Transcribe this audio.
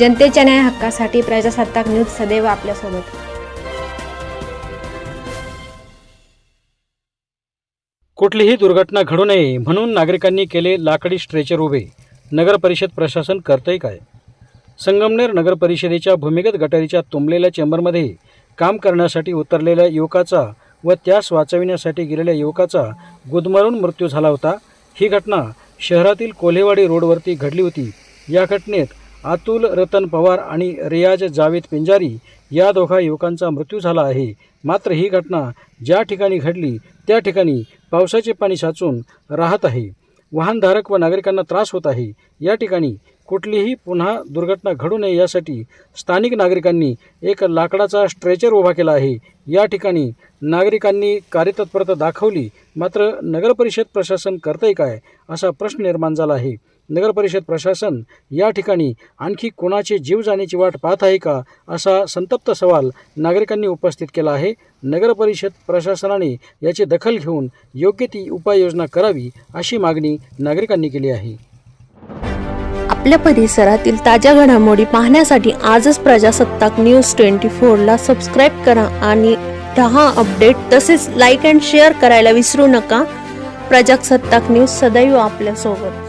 जनतेच्या न्याय हक्कासाठी प्रजासत्ताक न्यूज सदैव आपल्यासोबत. कुठलीही दुर्घटना घडू नये म्हणून नागरिकांनी केले लाकडी स्ट्रेचर उभे. नगर परिषद प्रशासन करतंय काय? संगमनेर नगर परिषदेच्या भूमिगत गटारीच्या तुंबलेल्या चेंबरमध्ये काम करण्यासाठी उतरलेल्या युवकाचा व त्यास वाचविण्यासाठी गेलेल्या युवकाचा गुदमरून मृत्यू झाला होता. ही घटना शहरातील कोल्हेवाडी रोडवरती घडली होती. या घटनेत अतुल रतन पवार आणि रियाज जावेद पिंजारी या दोघा युवकांचा मृत्यू झाला आहे. मात्र ही घटना ज्या ठिकाणी घडली त्या ठिकाणी पावसाचे पाणी साचून राहत आहे. वाहनधारक व नागरिकांना त्रास होत आहे. या ठिकाणी कुठलीही पुन्हा दुर्घटना घडू नये यासाठी स्थानिक नागरिकांनी एक लाकडाचा स्ट्रेचर उभा केला आहे. या ठिकाणी नागरिकांनी कार्यतत्परता दाखवली मात्र नगरपरिषद प्रशासन करतंय काय असा प्रश्न निर्माण झाला आहे. नगरपरिषद प्रशासन या ठिकाणी आणखी कोणाचे जीव जाण्याची वाट पाहत आहे का असा संतप्त सवाल नागरिकांनी उपस्थित केला आहे. नगरपरिषद प्रशासनाने याची दखल घेऊन योग्य ती उपाययोजना करावी अशी मागणी नागरिकांनी केली आहे. आपल्या परिसरातील ताज्या घडामोडी पाहण्यासाठी आजच प्रजासत्ताक न्यूज ट्वेंटी फोरला सबस्क्राईब करा आणि दहा अपडेट. तसेच लाईक अँड शेअर करायला विसरू नका. प्रजासत्ताक न्यूज सदैव आपल्यासोबत.